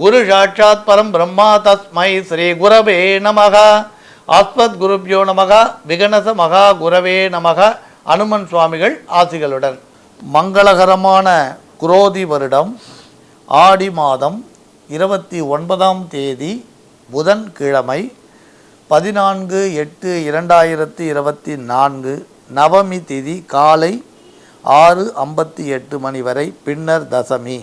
குரு சாட்சாத் பரம் பிரம்மா தஸ்மை ஸ்ரீ குரவே நமக. ஆஸ்மத் குருப்யோ நமக விகணச மகா குரவே நமக. அனுமன் சுவாமிகள் ஆசிகளுடன். மங்களகரமான குரோதி வருடம் ஆடி மாதம் இருபத்தி ஒன்பதாம் தேதி புதன்கிழமை பதினான்கு எட்டு இரண்டாயிரத்தி இருபத்தி நான்கு நவமி திதி காலை ஆறு ஐம்பத்தி எட்டு மணி வரை பின்னர் தசமி.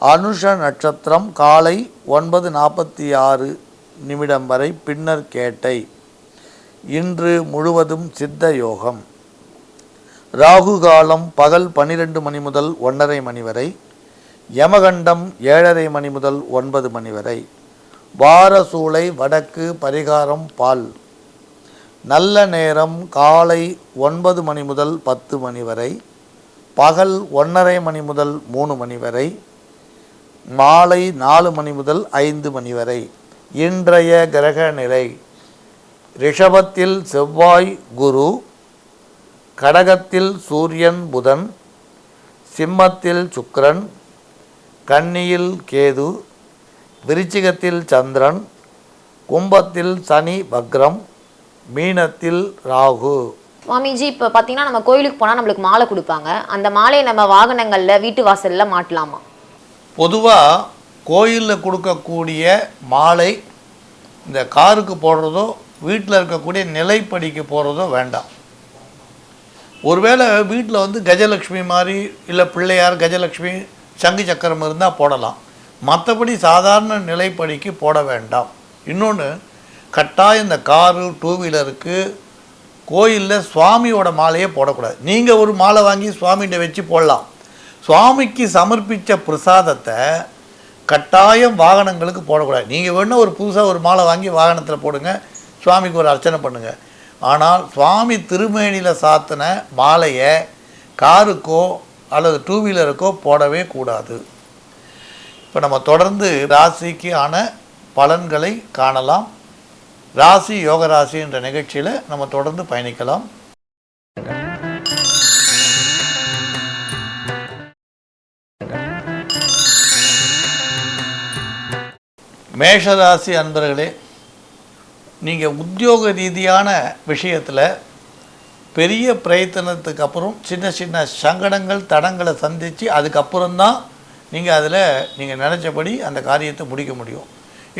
அனுஷ நட்சத்திரம் காலை ஒன்பது நாற்பத்தி ஆறு நிமிடம் வரை பின்னர் கேட்டை. இன்று முழுவதும் சித்த யோகம். ராகு காலம் பகல் பன்னிரெண்டு மணி முதல் ஒன்றரை மணி வரை. யமகண்டம் ஏழரை மணி முதல் ஒன்பது மணி வரை. வாரசூளை வடக்கு பரிகாரம் பால். நல்ல நேரம் காலை ஒன்பது மணி முதல் பத்து மணி வரை. பகல் ஒன்றரை மணி முதல் மூணு மணி வரை. மாலை நாலு மணி முதல் ஐந்து மணி வரை. இன்றைய கிரக நிலை. ரிஷபத்தில் செவ்வாய் குரு கடகத்தில் சூரியன் புதன் சிம்மத்தில் சுக்கரன் கன்னியில் கேது விருச்சிகத்தில் சந்திரன் கும்பத்தில் சனி பக்ரம் மீனத்தில் ராகு. சுவாமிஜி இப்போ பார்த்தீங்கன்னா நம்ம கோயிலுக்கு போனால் நம்மளுக்கு மாலை கொடுப்பாங்க. அந்த மாலையை நம்ம வாகனங்களில் வீட்டு வாசலில் மாட்டலாமா? பொதுவாக கோயிலில் கொடுக்கக்கூடிய மாலை இந்த காருக்கு போடுறதோ வீட்டில் இருக்கக்கூடிய நிலைப்படிக்கு போடுறதோ வேண்டாம். ஒருவேளை வீட்டில் வந்து கஜலக்ஷ்மி மாதிரி இல்லை பிள்ளையார் கஜலக்ஷ்மி சங்கு சக்கரம் இருந்தால் போடலாம். மற்றபடி சாதாரண நிலைப்படிக்கு போட வேண்டாம். இன்னொன்று கட்டாயம் இந்த காரு டூ வீலருக்கு கோயிலில் சுவாமியோட மாலையே போடக்கூடாது. நீங்கள் ஒரு மாலை வாங்கி சுவாமிகிட்ட வச்சு போடலாம். சுவாமிக்கு சமர்ப்பித்த பிரசாதத்தை கட்டாயம் வாகனங்களுக்கு போடக்கூடாது. நீங்கள் வேணும் ஒரு புதுசாக ஒரு மாலை வாங்கி வாகனத்தில் போடுங்க சுவாமிக்கு ஒரு அர்ச்சனை பண்ணுங்கள் ஆனால் சுவாமி திருமேனியில் சாத்தின மாலையை காருக்கோ அல்லது டூ வீலருக்கோ போடவே கூடாது. இப்போ நம்ம தொடர்ந்து ராசிக்கு ஆன பலன்களை காணலாம். ராசி யோக ராசி என்ற நிகழ்ச்சியில் நம்ம தொடர்ந்து பயணிக்கலாம். மேஷராசி அன்பர்களே நீங்கள் உத்தியோக ரீதியான விஷயத்தில் பெரிய பிரயத்தனத்துக்கு அப்புறம் சின்ன சின்ன சங்கடங்கள் தடங்களை சந்தித்து அதுக்கப்புறம்தான் நீங்கள் அதில் நீங்கள் நினச்சபடி அந்த காரியத்தை முடிக்க முடியும்.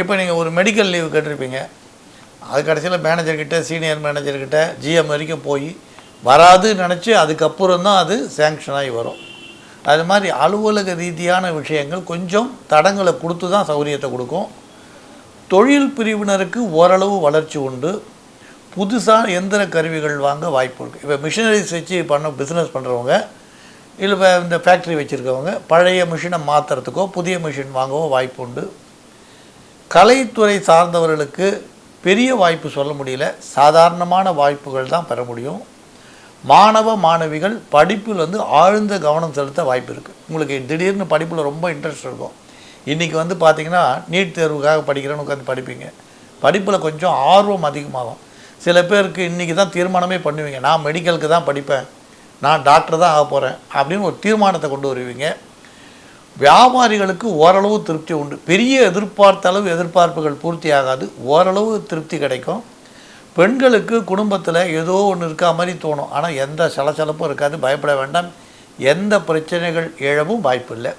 இப்போ நீங்கள் ஒரு மெடிக்கல் லீவு கேட்டிருப்பீங்க. அது கடைசியில் மேனேஜர்கிட்ட சீனியர் மேனேஜர்கிட்ட ஜிஎம் வரைக்கும் போய் வராதுன்னு நினச்சி அதுக்கப்புறம் தான் அது சேங்ஷன் ஆகி வரும். அது மாதிரி அலுவலக ரீதியான விஷயங்கள் கொஞ்சம் தடங்களை கொடுத்து தான் சௌரியத்தை கொடுக்கும். தொழில் பிரிவினருக்கு ஓரளவு வளர்ச்சி உண்டு. புதுசாக எந்திர கருவிகள் வாங்க வாய்ப்பு இருக்குது இப்போ மிஷினரிஸ் வச்சு பண்ண பிஸ்னஸ் பண்ணுறவங்க இல்லை இப்போ இந்த ஃபேக்ட்ரி வச்சுருக்கவங்க பழைய மிஷினை மாற்றுறதுக்கோ புதிய மிஷின் வாங்கவோ வாய்ப்பு உண்டு. கலைத்துறை சார்ந்தவர்களுக்கு பெரிய வாய்ப்பு சொல்ல முடியல. சாதாரணமான வாய்ப்புகள் தான் பெற முடியும். மாணவ மாணவிகள் படிப்பில் வந்து ஆழ்ந்த கவனம் செலுத்த வாய்ப்பு இருக்குது உங்களுக்கு திடீர்னு படிப்பில் ரொம்ப இன்ட்ரெஸ்ட் இருக்கும். இன்றைக்கி வந்து பார்த்திங்கன்னா நீட் தேர்வுக்காக படிக்கிறேன்னு உட்காந்து படிப்பீங்க. படிப்பில் கொஞ்சம் ஆர்வம் அதிகமாகும். சில பேருக்கு இன்றைக்கி தான் தீர்மானமே பண்ணுவீங்க. நான் மெடிக்கலுக்கு தான் படிப்பேன். நான் டாக்டர் தான் ஆக போகிறேன் அப்படின்னு ஒரு தீர்மானத்தை கொண்டு வருவீங்க. வியாபாரிகளுக்கு ஓரளவு திருப்தி உண்டு. பெரிய எதிர்பார்த்த அளவு எதிர்பார்ப்புகள் பூர்த்தி ஆகாது. ஓரளவு திருப்தி கிடைக்கும். பெண்களுக்கு குடும்பத்தில் ஏதோ ஒன்று இருக்கா மாதிரி தோணும். ஆனால் எந்த சலசலப்பும் இருக்காது. பயப்பட வேண்டாம். எந்த பிரச்சனைகள் எழவும் வாய்ப்பு இல்லை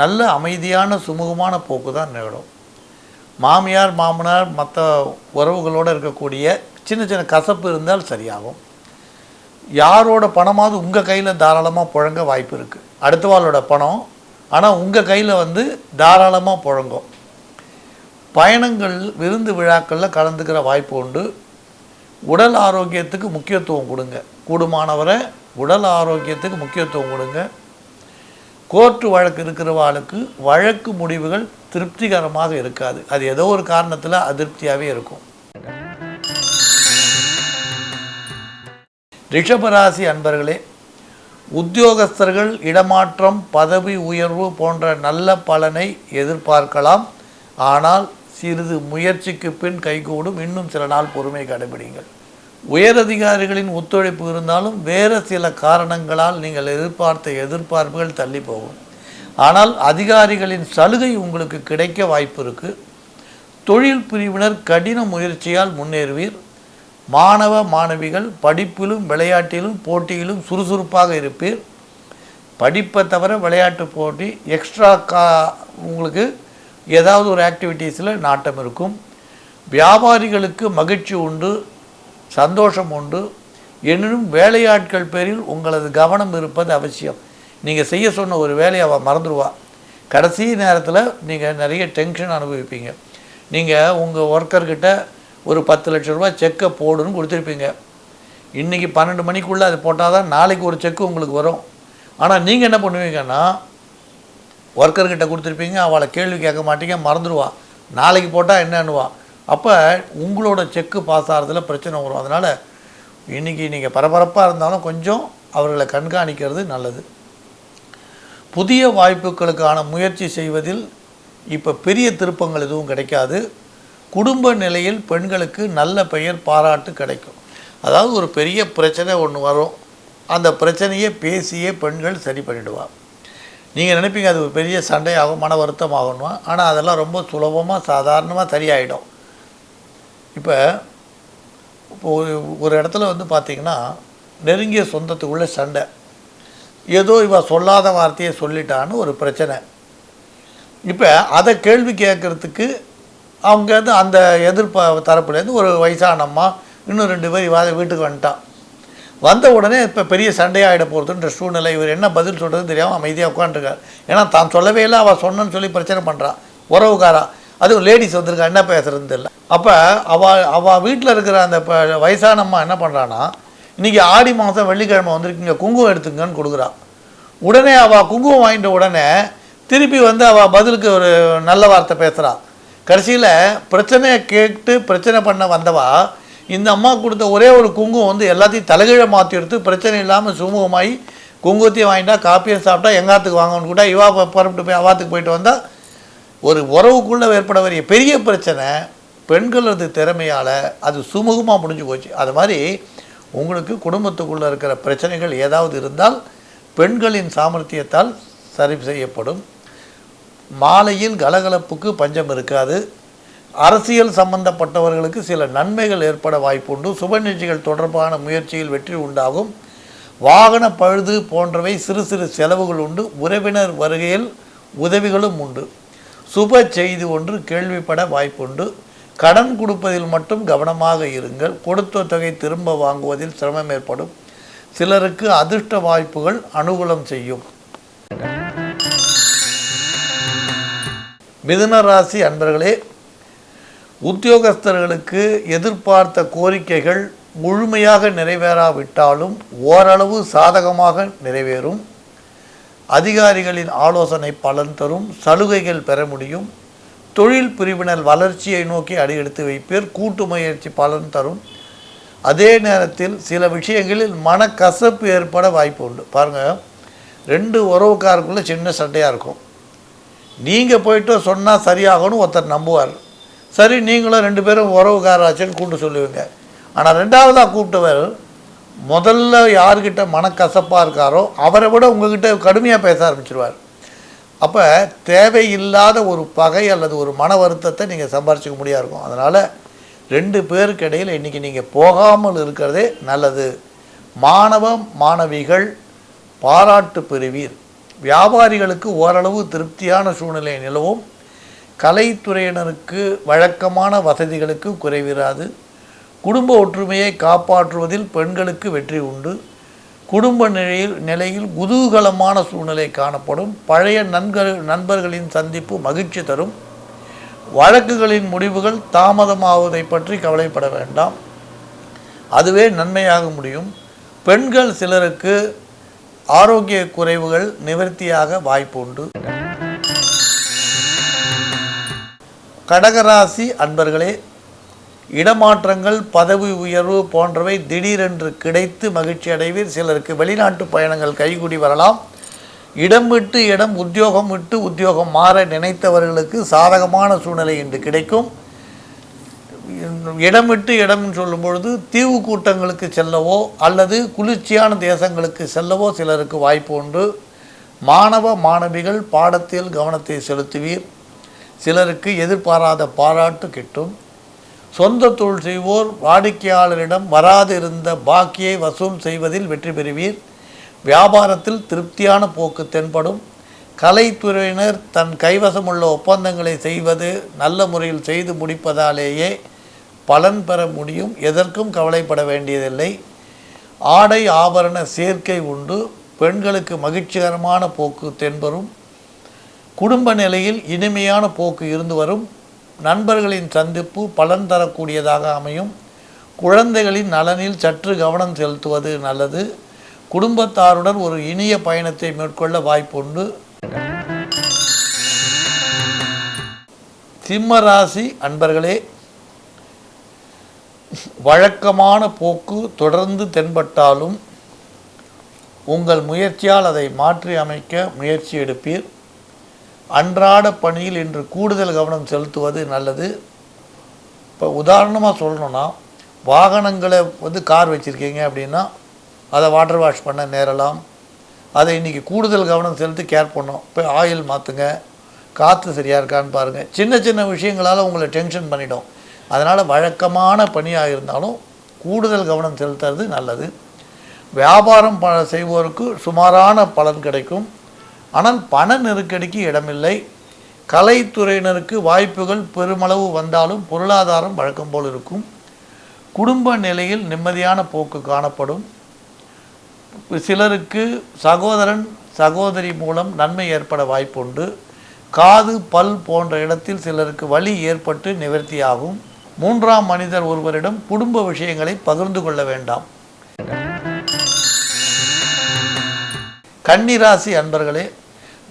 நல்ல அமைதியான சுமூகமான போக்கு தான் நிகழும். மாமியார் மாமனார் மற்ற உறவுகளோடு இருக்கக்கூடிய சின்ன சின்ன கசப்பு இருந்தால் சரியாகும். யாரோட பணமாவது உங்கள் கையில் தாராளமாக புழங்க வாய்ப்பு இருக்குது அடுத்தவாளோட பணம் ஆனால் உங்கள் கையில் வந்து தாராளமாக புழங்கும். பயணங்கள் விருந்து விழாக்களில் கலந்துக்கிற வாய்ப்பு உண்டு. உடல் ஆரோக்கியத்துக்கு முக்கியத்துவம் கொடுங்க. கூடுமானவரை உடல் ஆரோக்கியத்துக்கு முக்கியத்துவம் கொடுங்க. கோர்ட்டு வழக்கு இருக்கிறவாளுக்கு வழக்கு முடிவுகள் திருப்திகரமாக இருக்காது. அது ஏதோ ஒரு காரணத்தில் அதிருப்தியாகவே இருக்கும். ரிஷபராசி அன்பர்களே உத்தியோகஸ்தர்கள் இடமாற்றம் பதவி உயர்வு போன்ற நல்ல பலனை எதிர்பார்க்கலாம். ஆனால் சிறிது முயற்சிக்கு பின் கைகூடும். இன்னும் சில நாள் பொறுமை கடைபிடிங்கள். உயரதிகாரிகளின் ஒத்துழைப்பு இருந்தாலும் வேறு சில காரணங்களால் நீங்கள் எதிர்பார்த்த எதிர்பார்ப்புகள் தள்ளி போகும். ஆனால் அதிகாரிகளின் சலுகை உங்களுக்கு கிடைக்க வாய்ப்பு இருக்குது தொழில் பிரிவினர் கடின முயற்சியால் முன்னேறுவீர். மாணவ மாணவிகள் படிப்பிலும் விளையாட்டிலும் போட்டியிலும் சுறுசுறுப்பாக இருப்பீர். படிப்பை தவிர விளையாட்டு போட்டி எக்ஸ்ட்ரா கா உங்களுக்கு ஏதாவது ஒரு ஆக்டிவிட்டீஸில் நாட்டம் இருக்கும். வியாபாரிகளுக்கு மகிழ்ச்சி உண்டு. சந்தோஷம் உண்டு எனினும் வேலையாட்கள் பேரில் உங்களது கவனம் இருப்பது அவசியம். நீங்கள் செய்ய சொன்ன ஒரு வேலையை அவள் மறந்துடுவா கடைசி நேரத்தில் நீங்கள் நிறைய டென்ஷன் அனுபவிப்பீங்க. நீங்கள் உங்கள் ஒர்க்கர்கிட்ட ஒரு பத்து லட்ச ரூபா செக்கை போடுன்னு கொடுத்துருப்பீங்க. இன்றைக்கி பன்னெண்டு மணிக்குள்ளே அது போட்டால் தான் நாளைக்கு ஒரு செக்கு உங்களுக்கு வரும். ஆனால் நீங்கள் என்ன பண்ணுவீங்கன்னா ஒர்க்கர்கிட்ட கொடுத்துருப்பீங்க அவளை கேள்வி கேட்க மாட்டீங்க மறந்துடுவா நாளைக்கு போட்டால் என்னன்னுவா. அப்போ உங்களோட செக்கு பாஸ் ஆகிறதுல பிரச்சனை வரும். அதனால் இன்றைக்கி நீங்கள் பரபரப்பாக இருந்தாலும் கொஞ்சம் அவர்களை கண்காணிக்கிறது நல்லது. புதிய வாய்ப்புகளுக்கான முயற்சி செய்வதில் இப்போ பெரிய திருப்பங்கள் எதுவும் கிடைக்காது. குடும்ப நிலையில் பெண்களுக்கு நல்ல பெயர் பாராட்டு கிடைக்கும். அதாவது ஒரு பெரிய பிரச்சனை ஒன்று வரும். அந்த பிரச்சனையை பேசியே பெண்கள் சரி பண்ணிவிடுவார் நீங்கள் நினைப்பீங்க அது ஒரு பெரிய சண்டையாகும் மன வருத்தம் ஆகணும் ஆனால் அதெல்லாம் ரொம்ப சுலபமாக சாதாரணமாக சரியாயிடும். இப்போ இப்போ ஒரு ஒரு இடத்துல வந்து பார்த்திங்கன்னா நெருங்கிய சொந்தத்துக்குள்ளே சண்டை. ஏதோ இவ சொல்லாத வார்த்தையை சொல்லிட்டான்னு ஒரு பிரச்சனை. இப்போ அதை கேள்வி கேட்குறதுக்கு அவங்க வந்து அந்த எதிர்ப்ப தரப்புலேருந்து ஒரு வயசானம்மா இன்னும் ரெண்டு பேர் இவாத வீட்டுக்கு வந்துட்டான். வந்த உடனே இப்போ பெரிய சண்டையாகிட போகிறதுன்ற சூழ்நிலை இவர் என்ன பதில் சொல்கிறது தெரியாமல் அமைதியாக உட்காந்துருக்கார் ஏன்னா தான் சொல்லவே இல்லை அவள் சொன்னன்னு சொல்லி பிரச்சனை பண்ணுறான் உறவுக்காரா. அதுவும் லேடிஸ் வந்திருக்கா என்ன பேசுறதுன்னு தெரியல. அப்போ அவள் அவள் வீட்டில் இருக்கிற அந்த ப வயசான அம்மா என்ன பண்ணுறான்னா இன்றைக்கி ஆடி மாதம் வெள்ளிக்கிழமை வந்திருக்கீங்க குங்குமம் எடுத்துங்கன்னு கொடுக்குறா. உடனே அவள் குங்குமம் வாங்கிட்ட உடனே திருப்பி வந்து அவள் பதிலுக்கு ஒரு நல்ல வார்த்தை பேசுகிறாள் கடைசியில் பிரச்சனையை கேட்டு பிரச்சனை பண்ண வந்தவா இந்த அம்மா கொடுத்த ஒரே ஒரு குங்குமம் வந்து எல்லாத்தையும் தலைகீழ மாற்றி எடுத்து பிரச்சனை இல்லாமல் சுமூகமாகி குங்குமத்தையும் வாங்கிட்டா காப்பியும் சாப்பிட்டா எங்காத்துக்கு வாங்கன்னு கூட இவா புறப்பட்டு போய் அவாத்துக்கு போயிட்டு வந்தால் ஒரு உறவுக்குள்ளே ஏற்பட வேண்டிய பெரிய பிரச்சனை பெண்களது திறமையால் அது சுமூகமாக முடிஞ்சு போச்சு. அது மாதிரி உங்களுக்கு குடும்பத்துக்குள்ளே இருக்கிற பிரச்சனைகள் ஏதாவது இருந்தால் பெண்களின் சாமர்த்தியத்தால் சரி செய்யப்படும். மாலையில் கலகலப்புக்கு பஞ்சம் இருக்காது. அரசியல் சம்பந்தப்பட்டவர்களுக்கு சில நன்மைகள் ஏற்பட வாய்ப்புண்டு. சுப நிகழ்ச்சிகள் தொடர்பான முயற்சியில் வெற்றி உண்டாகும். வாகன பழுது போன்றவை சிறு சிறு செலவுகள் உண்டு. உறவினர் வருகையில் உதவிகளும் உண்டு. சுப செய்தி ஒன்று கேள்விப்பட வாய்ப்புண்டு. கடன் கொடுப்பதில் மட்டும் கவனமாக இருங்கள். கொடுத்த தொகை திரும்ப வாங்குவதில் சிரமம் ஏற்படும். சிலருக்கு அதிர்ஷ்ட வாய்ப்புகள் அனுகூலம் செய்யும். மிதுன ராசி அன்பர்களே உத்தியோகஸ்தர்களுக்கு எதிர்பார்த்த கோரிக்கைகள் முழுமையாக நிறைவேறாவிட்டாலும் ஓரளவு சாதகமாக நிறைவேறும். அதிகாரிகளின் ஆலோசனை பலன் தரும் சலுகைகள் பெற முடியும். தொழில் பிரிவினர் வளர்ச்சியை நோக்கி அடியெடுத்து வைப்பீர் கூட்டு முயற்சி பலன் தரும். அதே நேரத்தில் சில விஷயங்களில் மனக்கசப்பு ஏற்பட வாய்ப்பு உண்டு. பாருங்கள் ரெண்டு உறவுக்காருக்குள்ளே சின்ன சண்டையாக இருக்கும். நீங்கள் போயிட்டு சொன்னால் சரியாகணும் ஒருத்தர் நம்புவார். சரி நீங்களும் ரெண்டு பேரும் உறவுக்காராச்சுன்னு கூப்பிட்டு சொல்லுவீங்க. ஆனால் ரெண்டாவதாக கூப்பிட்டவர் முதல்ல யார்கிட்ட மனக்கசப்பாக இருக்காரோ அவரை விட உங்ககிட்ட கடுமையாக பேச ஆரம்பிச்சிருவார். அப்போ தேவையில்லாத ஒரு பகை அல்லது ஒரு மன வருத்தத்தை நீங்கள் சம்பாரிச்சிக்க முடியா இருக்கும். அதனால் ரெண்டு பேருக்கு இடையில் இன்றைக்கி நீங்கள் போகாமல் இருக்கிறதே நல்லது. மாணவ மாணவிகள் பாராட்டு பெறுவீர். வியாபாரிகளுக்கு ஓரளவு திருப்தியான சூழ்நிலை நிலவும். கலைத்துறையினருக்கு வழக்கமான வசதிகளுக்கு குறைவிராது. குடும்ப ஒற்றுமையை காப்பாற்றுவதில் பெண்களுக்கு வெற்றி உண்டு. குடும்ப நிலையில் நிலையில் குதூகலமான சூழ்நிலை காணப்படும். பழைய நண்பர் நண்பர்களின் சந்திப்பு மகிழ்ச்சி தரும். வழக்குகளின் முடிவுகள் தாமதமாவதை பற்றி கவலைப்பட வேண்டாம். அதுவே நன்மையாக முடியும். பெண்கள் சிலருக்கு ஆரோக்கிய குறைவுகள் நிவர்த்தியாக வாய்ப்பு உண்டு. கடகராசி அன்பர்களே இடமாற்றங்கள் பதவி உயர்வு போன்றவை திடீரென்று கிடைத்து மகிழ்ச்சி அடைவீர். சிலருக்கு வெளிநாட்டு பயணங்கள் கைகூடி வரலாம். இடம் விட்டு இடம் உத்தியோகம் விட்டு உத்தியோகம் மாற நினைத்தவர்களுக்கு சாதகமான சூழ்நிலை இன்று கிடைக்கும். இடம் விட்டு இடம் சொல்லும் பொழுது தீவு கூட்டங்களுக்கு செல்லவோ அல்லது குளிர்ச்சியான தேசங்களுக்கு செல்லவோ சிலருக்கு வாய்ப்பு உண்டு. மாணவ மாணவிகள் பாடத்தில் கவனத்தை செலுத்துவீர். சிலருக்கு எதிர்பாராத பாராட்டு கிட்டும். சொந்த தொழில் செய்வோர் வாடிக்கையாளரிடம் வராது இருந்த பாக்கியை வசூல் செய்வதில் வெற்றி பெறுவீர். வியாபாரத்தில் திருப்தியான போக்கு தென்படும். கலைத்துறையினர் தன் கைவசமுள்ள ஒப்பந்தங்களை செய்வது நல்ல முறையில் செய்து முடிப்பதாலேயே பலன் பெற முடியும். எதற்கும் கவலைப்பட வேண்டியதில்லை. ஆடை ஆபரண சேர்க்கை உண்டு. பெண்களுக்கு மகிழ்ச்சிகரமான போக்கு தென்பரும் குடும்ப நிலையில் இனிமையான போக்கு இருந்து வரும். நண்பர்களின் சந்திப்பு பலன் தரக்கூடியதாக அமையும். குழந்தைகளின் நலனில் சற்று கவனம் செலுத்துவது நல்லது. குடும்பத்தாருடன் ஒரு இனிய பயணத்தை மேற்கொள்ள வாய்ப்புண்டு. சிம்மராசி அன்பர்களே வழக்கமான போக்கு தொடர்ந்து தென்பட்டாலும் உங்கள் முயற்சியால் அதை மாற்றி அமைக்க முயற்சி எடுப்பீர். அன்றாட பணியில் இன்று கூடுதல் கவனம் செலுத்துவது நல்லது. இப்போ உதாரணமாக சொல்லணும்னா வாகனங்களை வந்து கார் வச்சுருக்கீங்க அப்படின்னா அதை வாட்டர் வாஷ் பண்ண நேரலாம். அதை இன்றைக்கி கூடுதல் கவனம் செலுத்தி கேர் பண்ணோம் இப்போ ஆயில் மாற்றுங்க காற்று சரியாக இருக்கான்னு பாருங்கள் சின்ன சின்ன விஷயங்களால் உங்களை டென்ஷன் பண்ணிடும். அதனால் வழக்கமான பணியாக இருந்தாலும் கூடுதல் கவனம் செலுத்துறது நல்லது. வியாபாரம் ப செய்வோருக்கு சுமாரான பலன் கிடைக்கும். ஆனால் பண நெருக்கடிக்கு இடமில்லை. கலைத்துறையினருக்கு வாய்ப்புகள் பெருமளவு வந்தாலும் பொருளாதாரம் வழக்கம் போல் இருக்கும். குடும்ப நிலையில் நிம்மதியான போக்கு காணப்படும். சிலருக்கு சகோதரன் சகோதரி மூலம் நன்மை ஏற்பட வாய்ப்புண்டு. காது பல் போன்ற இடத்தில் சிலருக்கு வலி ஏற்பட்டு நிவர்த்தியாகும். மூன்றாம் மனிதர் ஒருவரிடம் குடும்ப விஷயங்களை பகிர்ந்து கொள்ள வேண்டாம். கன்னிராசி அன்பர்களே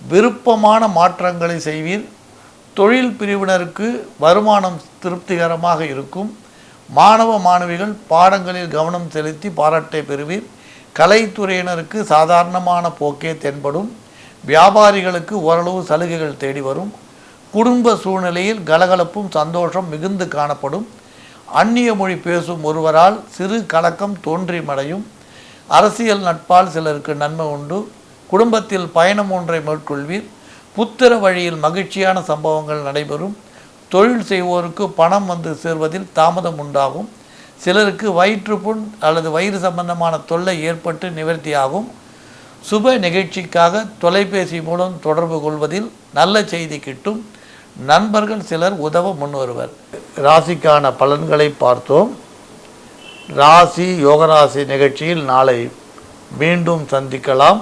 விருப்பமான மாற்றங்களை செய்வீர். தொழில் பிரிவினருக்கு வருமானம் திருப்திகரமாக இருக்கும். மாணவ மாணவிகள் பாடங்களில் கவனம் செலுத்தி பாராட்டை பெறுவீர். கலைத்துறையினருக்கு சாதாரணமான போக்கே தென்படும். வியாபாரிகளுக்கு ஓரளவு சலுகைகள் தேடி வரும். குடும்ப சூழ்நிலையில் கலகலப்பும் சந்தோஷம் மிகுந்து காணப்படும். அந்நிய மொழி பேசும் ஒருவரால் சிறு கலக்கம் தோன்றி மடையும். அரசியல் நட்பால் சிலருக்கு நன்மை உண்டு. குடும்பத்தில் பயணம் ஒன்றை மேற்கொள்வீர். புத்திர வழியில் மகிழ்ச்சியான சம்பவங்கள் நடைபெறும். தொழில் செய்வோருக்கு பணம் வந்து சேர்வதில் தாமதம் உண்டாகும். சிலருக்கு வயிற்றுப்புண் அல்லது வயிறு சம்பந்தமான தொல்லை ஏற்பட்டு நிவர்த்தியாகும். சுப நிகழ்ச்சிக்காக தொலைபேசி மூலம் தொடர்பு கொள்வதில் நல்ல செய்தி கிட்டும். நண்பர்கள் சிலர் உதவ முன்வருவர். ராசிக்கான பலன்களை பார்த்தோம். ராசி யோகராசி நிகழ்ச்சியில் நாளை மீண்டும் சந்திக்கலாம்.